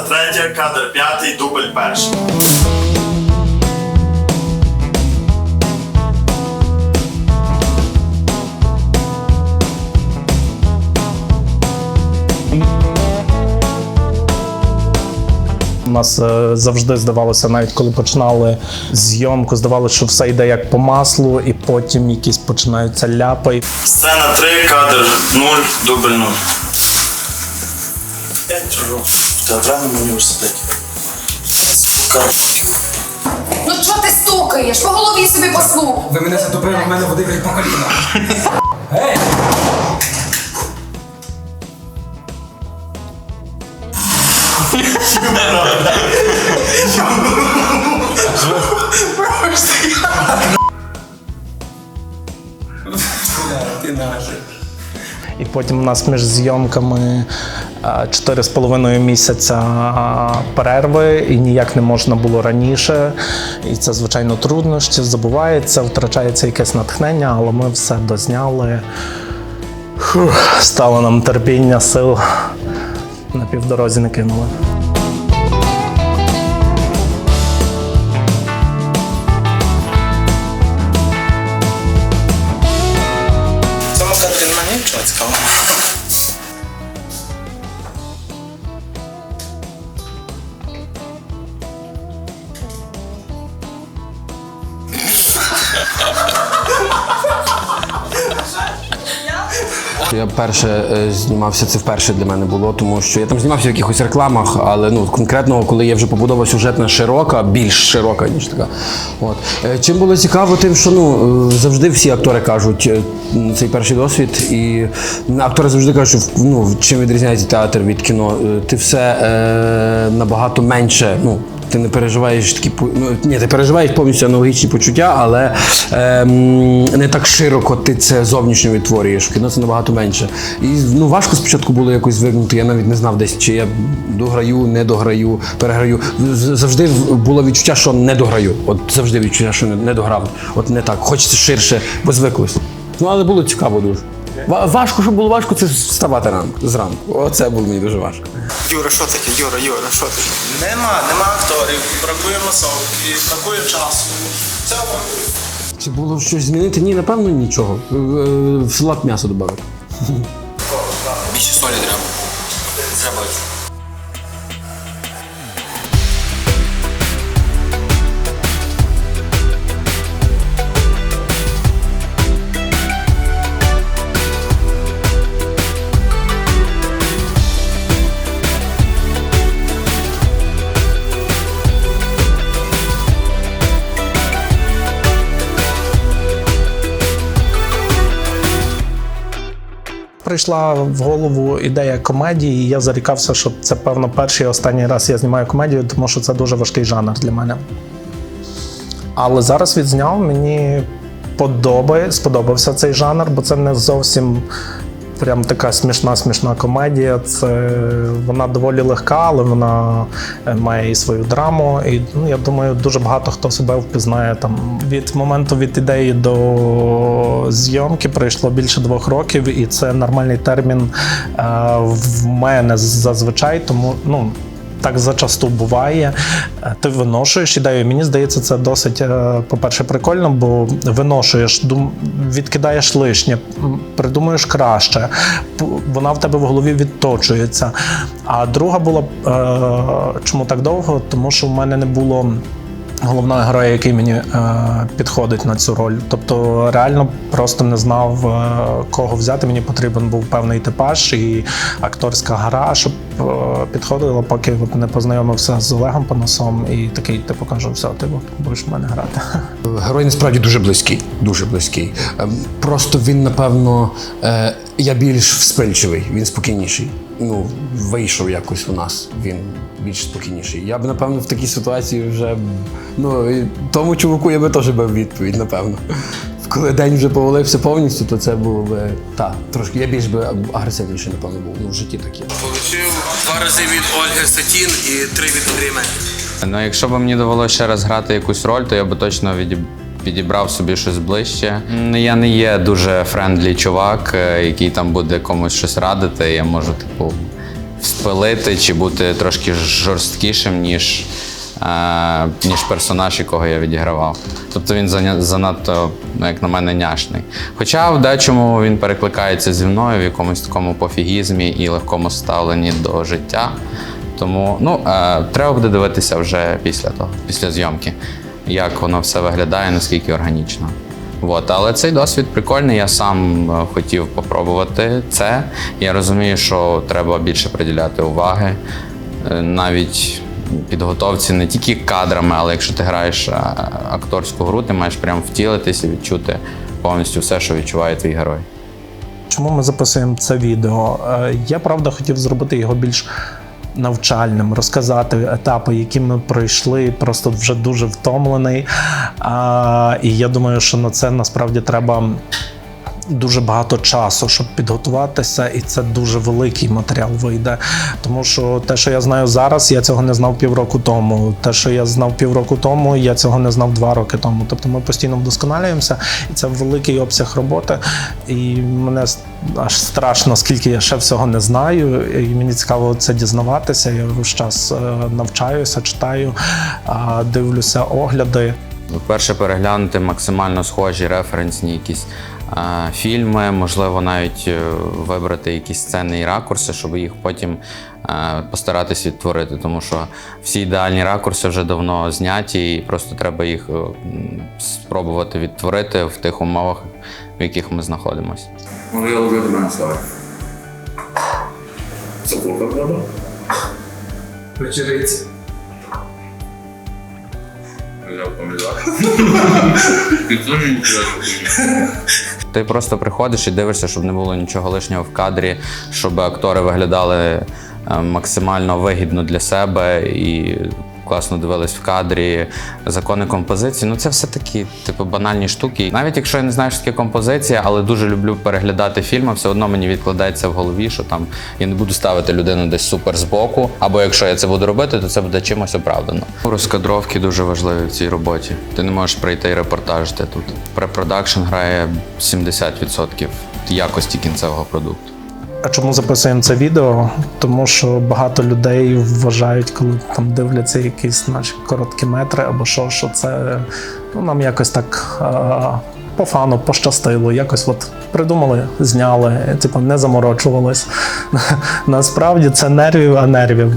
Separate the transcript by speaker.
Speaker 1: Сцена третя, кадр п'ятий, дубль перший.
Speaker 2: У нас е, завжди здавалося, навіть коли починали зйомку, здавалося, що все йде як по маслу, і потім якісь починаються ляпи.
Speaker 1: Сцена 3, кадр 0, дубль 0. П'ять років в театральному університеті. Сука.
Speaker 3: Ну чого ти стукаєш? По голові собі послух.
Speaker 4: Ви мене затопили, в мене води по коліна. Гей! Ти.
Speaker 2: І потім у нас між зйомками е, чотири з половиною місяця е, перерви, і ніяк не можна було раніше. І це, звичайно, труднощі, забувається, втрачається якесь натхнення, але ми все дозняли. Фух, стало нам терпіння, сил на півдорозі не кинули.
Speaker 5: Я перше е, знімався, це вперше для мене було, тому що я там знімався в якихось рекламах, але ну конкретно, коли є вже побудова сюжетна широка, більш широка, ніж така. От. Е, Чим було цікаво, тим, що ну завжди всі актори кажуть е, цей перший досвід, і актори завжди кажуть, що ну, чим відрізняється театр від кіно. Ти все е, набагато менше. ну, ти не переживаєш такі ну, ні, ти переживаєш повністю аналогічні почуття, але ем, не так широко ти це зовнішньо відтворюєш. В кіно це набагато менше. І ну важко спочатку було якось звикнути. Я навіть не знав десь, чи я дограю, не дограю, переграю. Завжди було відчуття, що не дограю. От завжди відчуття, що не дограв. От не так. Хочеться ширше, бо звиклось. Ну але було цікаво дуже. Ва- Важко, щоб було важко, це вставати ранку зранку. Оце було мені дуже важко.
Speaker 4: Юра, що таке? Юра, Юра, що таке?
Speaker 1: Нема, нема акторів, бракує масовки, бракує часу. Це бракує.
Speaker 5: Чи було щось змінити? Ні, напевно, нічого. Е, е, В салат м'ясо додати.
Speaker 2: Прийшла в голову ідея комедії, і я зарікався, що це певно перший і останній раз я знімаю комедію, тому що це дуже важкий жанр для мене. Але зараз відзняв, мені подобає, сподобався цей жанр, бо це не зовсім прям така смішна смішна комедія. Це вона доволі легка, але вона е, має і свою драму. І ну, я думаю, дуже багато хто себе впізнає там від моменту від ідеї до зйомки пройшло більше двох років, і це нормальний термін е, в мене зазвичай, тому ну. Так зачасту буває. Е, Ти виношуєш ідею. Мені здається, це досить, е, по-перше, прикольно, бо виношуєш, дум, відкидаєш лишнє, придумуєш краще, вона в тебе в голові відточується. А друга була чому так довго? Тому що в мене не було. Головного героя, який мені е, підходить на цю роль. Тобто реально просто не знав, е, кого взяти. Мені потрібен був певний типаж і акторська гра, щоб е, підходило, поки от не познайомився з Олегом Панасом і такий, типу, кажу, все, ти будеш в мене грати.
Speaker 5: Герой насправді дуже близький. Дуже близький. Ем, Просто він, напевно, е, я більш вспильчивий, він спокійніший. Ну, вийшов якось у нас. Він більш спокійніший. Я б, напевно, в такій ситуації вже. Ну, і тому чуваку я би теж дав відповідь, напевно. Коли день вже повалився повністю, то це було би. Так, трошки я більш би агресивніший, напевно, був. Ну, в житті таке.
Speaker 4: Получив два рази від Ольги Сатін і три від Андрія Мельника.
Speaker 6: Ну, якщо б мені довелося ще раз грати якусь роль, то я би точно відіб... підібрав собі щось ближче. Я не є дуже френдлі чувак, е, який там буде комусь щось радити. Я можу, типу, спилити чи бути трошки жорсткішим, ніж, е, ніж персонаж, якого я відігравав. Тобто він занадто, ну, як на мене, няшний. Хоча в дечому він перекликається зі мною в якомусь такому пофігізмі і легкому ставленні до життя. Тому ну, е, треба буде дивитися вже після того, після зйомки, як воно все виглядає, наскільки органічно. От, але цей досвід прикольний. Я сам е, хотів попробувати це. Я розумію, що треба більше приділяти уваги. Е, Навіть підготовці не тільки кадрами, але якщо ти граєш е, акторську гру, ти маєш прям втілитися і відчути повністю все, що відчуває твій герой.
Speaker 2: Чому ми записуємо це відео? Я правда хотів зробити його більш навчальним, розказати етапи, які ми пройшли. Просто вже дуже втомлений. А, і я думаю, що на це насправді треба. Дуже багато часу, щоб підготуватися, і це дуже великий матеріал вийде. Тому що те, що я знаю зараз, я цього не знав півроку тому. Те, що я знав півроку тому, я цього не знав два роки тому. Тобто ми постійно вдосконалюємося, і це великий обсяг роботи. І мене аж страшно, скільки я ще всього не знаю. І мені цікаво це дізнаватися. Я весь час е, навчаюся, читаю, дивлюся огляди.
Speaker 6: Перше переглянути максимально схожі референсні якісь фільми, можливо, навіть е, вибрати якісь сцени і ракурси, щоб їх потім е, постаратись відтворити. Тому що всі ідеальні ракурси вже давно зняті, і просто треба їх е, спробувати відтворити в тих умовах, в яких ми знаходимося.
Speaker 4: Робити мене слава. Це курка правда?
Speaker 1: Вечериці.
Speaker 4: Взяв помідор. Ти теж нічого
Speaker 6: Ти просто приходиш і дивишся, щоб не було нічого лишнього в кадрі, щоб актори виглядали е, максимально вигідно для себе і класно дивились в кадрі. Закони композиції. Ну це все такі, типу, банальні штуки. Навіть якщо я не знаю, що таке композиція, але дуже люблю переглядати фільми, все одно мені відкладається в голові, що там я не буду ставити людину десь супер збоку. Або якщо я це буду робити, то це буде чимось оправдано. Розкадровки дуже важливі в цій роботі. Ти не можеш прийти і репортажити тут. Препродакшн грає 70% якості кінцевого продукту.
Speaker 2: А чому записуємо це відео? Тому що багато людей вважають, коли там дивляться якісь наші короткі метри або що, що це ну, нам якось так а, по фану пощастило. Якось от придумали, зняли, типу не заморочувались. Насправді це нервів, а нервів.